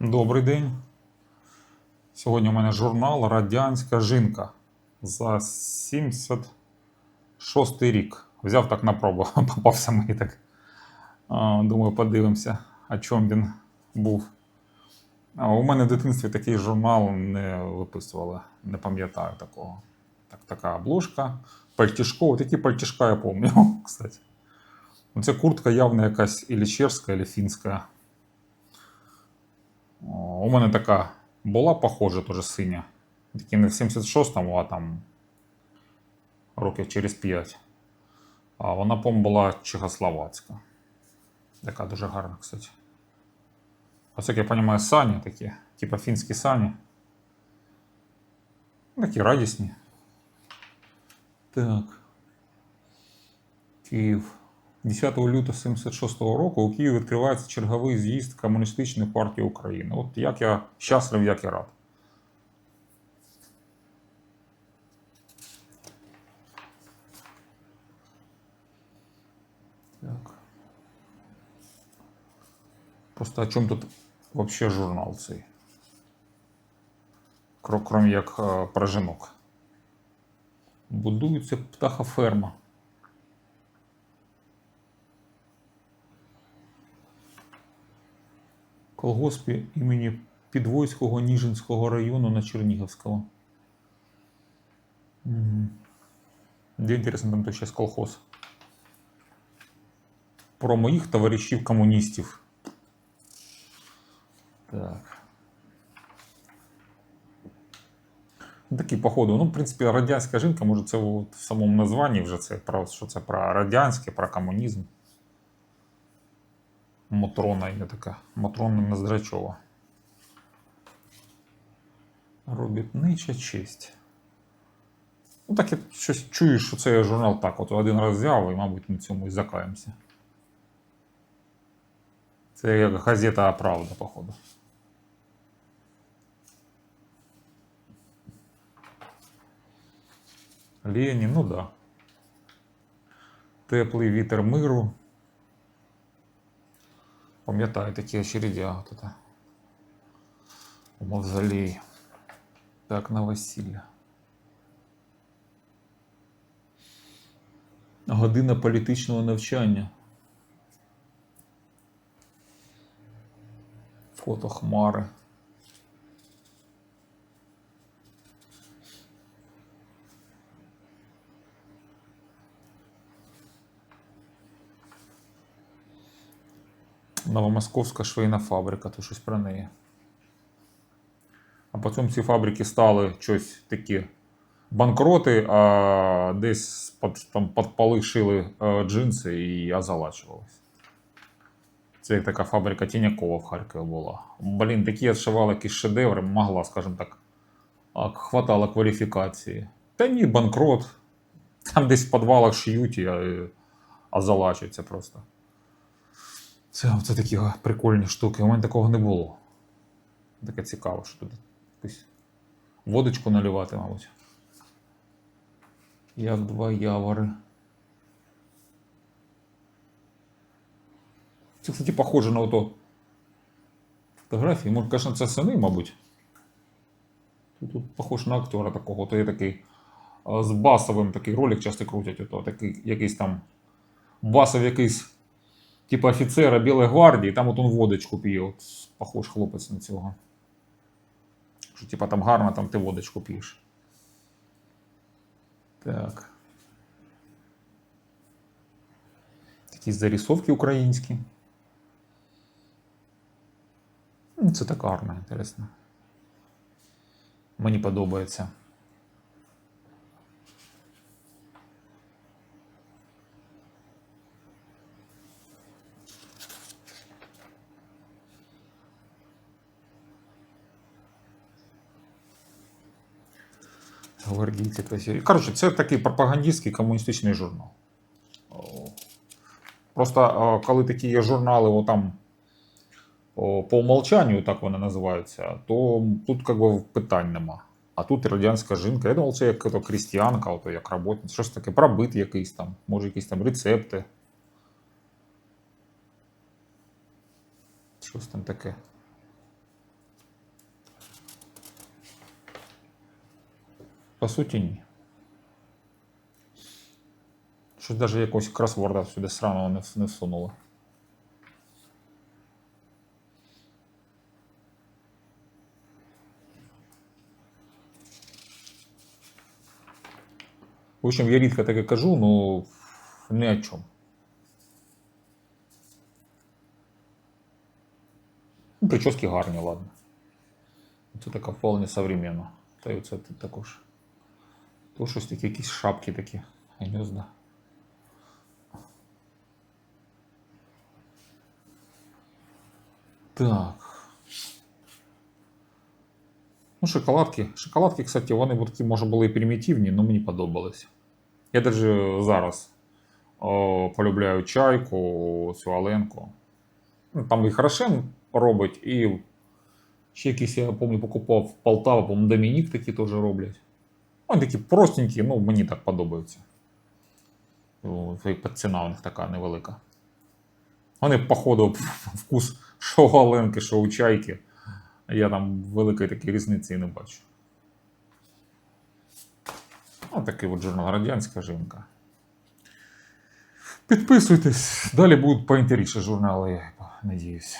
Добрий день. Сьогодні у мене журнал Радянська жінка за 76 рік. Взяв так на пробу, попався мені так. Думаю, подивимося, о чому він був. У мене в дитинстві такий журнал не виписували, не пам'ятаю такого. Так, така обложка. Пальтішко, от які пальтішка я пам'ятаю, кстати. Це куртка явно якась ілі чешська, ілі фінська. У мене така була похожа, теж синя. Тільки не в 76-му, а там років через 5. А вона, по-моєму, була чехословацька. Така дуже гарна, кстати. Ось як я розумію, сані такі, типа фінські сані. Такі радісні. Так. Київ. 10 лютого 76 року у Києві відкривається черговий з'їзд Комуністичної партії України. От як я щаслив, як і рад. Так. Просто о чому тут вообще журнал цей? Кро- Крім як е, про жінок. Будується птахоферма. Колгоспі імені Підвойського Ніжинського району на Чернігівського. Де інтересно, там то зараз колхоз. Про моїх товаришів комуністів. Так. Такі, походу, ну, в принципі, радянська жінка, може, це в самому названні вже це про що це про радянське, про комунізм. Мотрона ім'я така. Мотрона Нездрачова. Робітнича честь. Ну, так я щось чую, що це журнал так. От один раз взяв і, мабуть, на цьому і закаємося. Це як газета Правда, походу. Ленін, ну да. Теплий вітер миру. Пам'ятаю такі очередя. У мавзолей. Так, на весілля. Година політичного навчання. Фото хмари. Новомосковська швейна фабрика, то щось про неї. А потім ці фабрики стали щось такі банкроти, а десь там, під поли шили е, джинси і озалачувались. Це така фабрика Тінякова в Харкові була. Блін, такі відшивали якісь шедеври, могла, скажімо так, хватало кваліфікації. Та ні, банкрот. Там десь в підвалах шиють і е, озалачуються просто. Це, це такі прикольні штуки. У мене такого не було. Таке цікаво, що тут якусь водочку наливати, мабуть. Як два явори. Це, кстати, похоже на ото фотографії. Може, звісно, це сини, мабуть. Тут, тут похож на актера такого. То є такий з басовим такий ролик часто крутять. Ото, такий якийсь там басов якийсь типа офіцера Білої гвардії, там от он водочку п'є. От, похож хлопець на цього. Що, типа, там гарно, там ти водочку п'єш. Так. Такі зарисовки українські. Ну, Це так гарно, інтересно. Мені подобається. Гвардійці та. Коротше, це такий пропагандистський комуністичний журнал. Просто коли такі є журнали, о, там, о, по умолчанню, так вони називаються, то тут как би, питань нема. А тут радянська жінка. Я думав, це як ото, крістіанка, ото, як роботниця, щось таке, пробит якийсь там, може, якісь там рецепти. Щось там таке. По суті, ні. Щось навіть якогось кросворда сюди сраного не, не всунули. В общем, я рідко таке кажу, ну ні о чому. Ну, прически гарні, ладно. Це така вполне современно. Та й оце також. То щось такі якісь шапки такі. Гнізда. Так. Ну, шоколадки. Шоколадки, кстати, вони б такі, може, були і примітивні, але мені подобались. Я навіть зараз о, полюбляю чайку, цю Аленку. Ну, Там і Хорошен робить, і ще якісь, я пам'ятаю, покупав в Полтава, по-моєму, Домінік такі теж роблять. Вони такі простенькі, ну мені так подобаються. Ціна у них така невелика. Вони, походу, вкус що у Аленки, що у чайки. Я там великої такої різниці і не бачу. Ось такий от журнал радянська жінка. Підписуйтесь, далі будуть поінтеріше журнали, я надіюсь.